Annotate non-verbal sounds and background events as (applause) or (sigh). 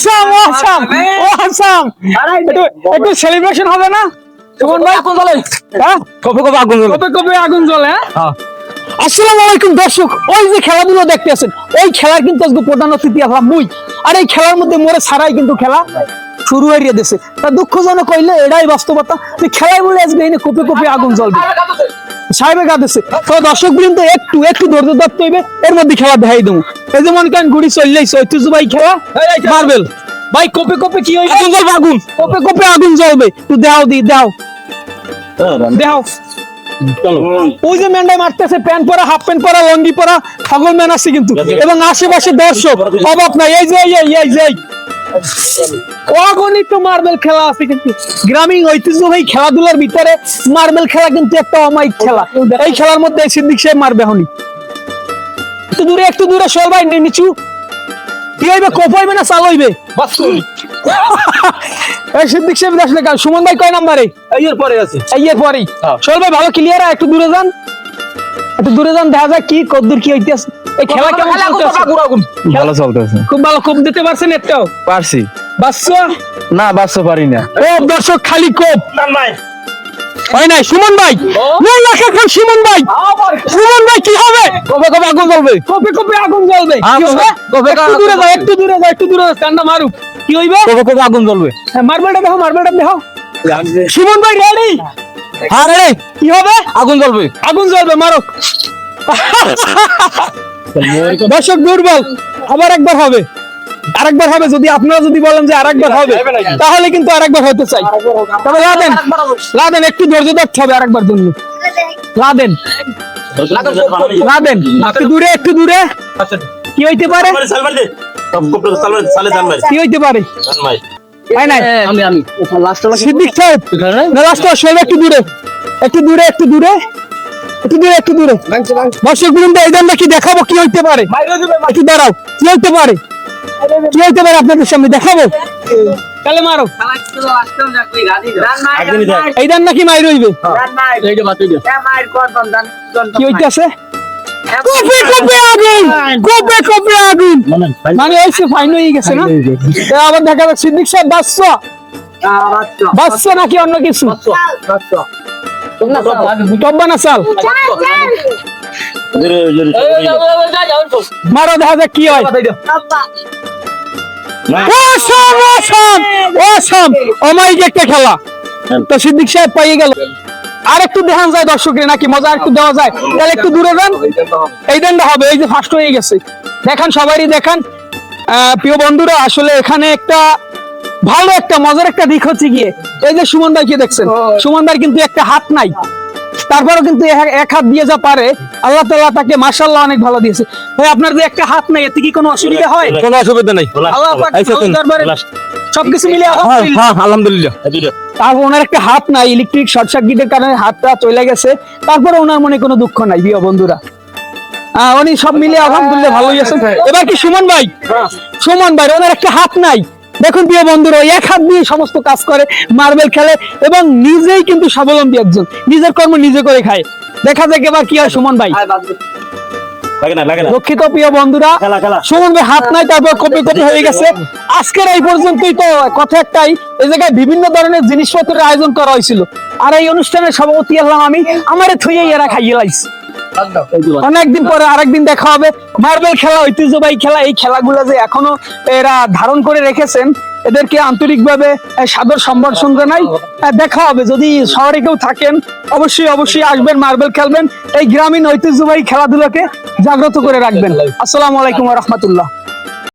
Awesome awesome awesome একটু একটু celebration হবে না? সুমন ভাই আগুন জ্বলে। হ্যাঁ? কবে কবে আগুন জ্বলে। কবে কবে আগুন জ্বলে হ্যাঁ? হ্যাঁ। আসসালামু আলাইকুম দর্শক ওই যে খেলাধুলো দেখতে আছেন ওই খেলার কিন্তু আজকে প্রধান অতিথি আসলাম মুই। আর এই খেলার মধ্যে মোরে ছাড়াই কিন্তু খেলা শুরু হয়ে দিয়েছে তা দুঃখজনক কইলে এটাই বাস্তবতা যে খেলায় বলে আজকে এনে কপি কপি আগুন জ্বলবে। সাহেবের কাঁদেছে তো দর্শক বৃন্দ একটু একটু ধৈর্য ধরতে হইবে এর মধ্যে খেলা দেখাই দেবো। এই যে মনে করেন খেলা মার্বেল। ভাই কপে কপে কি হইবে আগুন আগুন। কপে কপে। আগুন জ্বলবে। তুই দেও দি দেও দেও ওই যে ম্যান্ডাই মারতেছে প্যান্ট পরা হাফ প্যান্ট পরা লঙ্গি পরা ছাগল ম্যান আছে কিন্তু। এবং আশেপাশে দর্শক অভাব নাই এই যে এই যে অগণিত মার্বেল খেলা আছে কিন্তু। গ্রামীণ ঐতিহ্যবাহী খেলাধুলার ভিতরে মার্বেল খেলা কিন্তু একটা অমায়িক খেলা। এই খেলার মধ্যে সিদ্দিক সাহেব মারবে হনি। একটু দূরে একটু দূরে সর ভাই নিচু। কি হইবে কোপ হইবে না চাল হইবে (laughs) এই সিদ্দিক সাহেব আসলে সুমন ভাই কয় নাম্বারে? এর পরে আছে। এই এর পরেই। হ্যাঁ। ভাই ভালো ক্লিয়ার একটু দূরে যান। একটু দূরে যান দেখা যাক কি কদ্দূর কি হইতেছে। এই খেলা কেমন চলতেছে? ভালো চলতেছে। খুব ভালো কোপ দিতে পারছেন একটাও? পারছি। বাচ্চা না বাঁচতে পারি না। ও দর্শক খালি কোপ। হয় নাই সুমন ভাই? সুমন ভাই। সুমন ভাই কি হবে? কবে কবে আগুন জ্বলবে? কপে কপে আগুন জ্বলবে? হ্যাঁ, কবে একটু দূরে যাও একটু দূরে যাও একটু দূরে ঠান্ডা মারুক। কি হইবে? কবে কবে আগুন জ্বলবে? হ্যাঁ, মার্বেলটা দেখো মার্বেলটা দেখো সুমন ভাই রেডি হ্যাঁ রে কি হবে? আগুন জ্বলবে। আগুন জ্বলবে মারক। (laughs) দর্শক দুর্বল। আবার একবার হবে। আরেকবার হবে যদি আপনারা যদি বলেন যে আরেকবার হবে তাহলে কিন্তু আরেকবার হতে চাই। তবে লাদেন লাদেন একটু ধৈর্য ধরতে হবে আরেকবার জন্য। লাদেন লাদেন একটু দূরে একটু দূরে। কি হইতে পারে? কি হইতে পারে? তাই না আমি আমি। লাস্ট সিদ্দিক সাহেব না লাস্ট সব একটু দূরে। একটু দূরে একটু দূরে। একটু দূরে একটু দূরে। দর্শক বৃন্দ এই দামটা কি দেখাবো কি হইতে পারে? একটু দাঁড়াও কি হইতে পারে? কি হইতে পারে আপনাদের সামনে? দেখাবো। তাহলে মারো। এই দান নাকি মাই রইবে কি হইতেছে কপে কপে আগুন? কপে কপে আগুন? মানে ওইসে ফাইন হয়ে গেছে না? আবার দেখা যাচ্ছে সিদ্দিক সাহেব বাচ্চা? বাচ্চা নাকি অন্য কিছু? চাল? মারো দেখা যাক কি হয়। অসম অসম অসম। অমায়িক একটা খেলা। তো সিদ্দিক সাহেব পাইয়ে গেল। আর একটু দেখান যায় দর্শকের নাকি? মজা একটু দেওয়া যায়। তাহলে একটু দূরে যান। এই দেনটা হবে এই যে ফার্স্ট হয়ে গেছে। দেখান সবারই দেখান। প্রিয় বন্ধুরা আসলে এখানে একটা ভালো একটা মজার একটা দিক হচ্ছে গিয়ে এই যে সুমন ভাইকে দেখছেন? সুমন ভাই কিন্তু একটা হাত নাই। তারপরেও কিন্তু এক- হাত দিয়ে যা পারে আল্লাহ তাআলা তাকে মাশাআল্লাহ অনেক ভালো দিয়েছে। ভাই আপনার যে একটা হাত নাই এতে কি কোনো অসুবিধা হয়? কোনো অসুবিধা নেই। আল্লাহ দরবারে সবকিছু মিলে হ্যাঁ আলহামদুলিল্লাহ। হ্যাঁ আলহামদুলিল্লাহ। তারপর ওনার একটা হাত নাই ইলেকট্রিক শর্ট সার্কিটের কারণে হাতটা চলে গেছে। তারপরে ওনার মনে কোনো দুঃখ নাই প্রিয় বন্ধুরা। উনি সব মিলে আলহামদুলিল্লাহ ভালোই আছেন। এবার কি সুমন ভাই? সুমন ভাই ওনার একটা হাত নাই। দেখুন প্রিয় বন্ধুরা ওই এক হাত দিয়ে সমস্ত কাজ করে মার্বেল খেলে এবং নিজেই কিন্তু স্বাবলম্বী একজন। নিজের কর্ম নিজে করে খায়। দেখা যাক এবার কি হয় সুমন ভাই। দুঃখিত প্রিয় বন্ধুরা। সুমন ভাই হাত নাই তারপর কপি কপি হয়ে গেছে। আজকের এই পর্যন্তই তো কথা একটাই এই জায়গায় বিভিন্ন ধরনের জিনিসপত্রের আয়োজন করা হয়েছিল। আর এই অনুষ্ঠানের সভাপতি হলাম আমি আমারে থুইয়ে এরা খাইয়ে লাইছে। অনেকদিন পরে আরেকদিন দেখা হবে। মার্বেল খেলা, ঐতিহ্যবাহী খেলা, এই খেলাগুলো যে এখনও এরা ধারণ করে রেখেছেন, এদেরকে আন্তরিকভাবে ভাবে সাদর সম্ভাষণ জানাই দেখা হবে। যদি শহরে কেউ থাকেন, অবশ্যই অবশ্যই আসবেন, মার্বেল খেলবেন, এই গ্রামীণ ঐতিহ্যবাহী খেলাধুলাকে জাগ্রত করে রাখবেন। আসসালামু আলাইকুম রহমতুল্লাহ।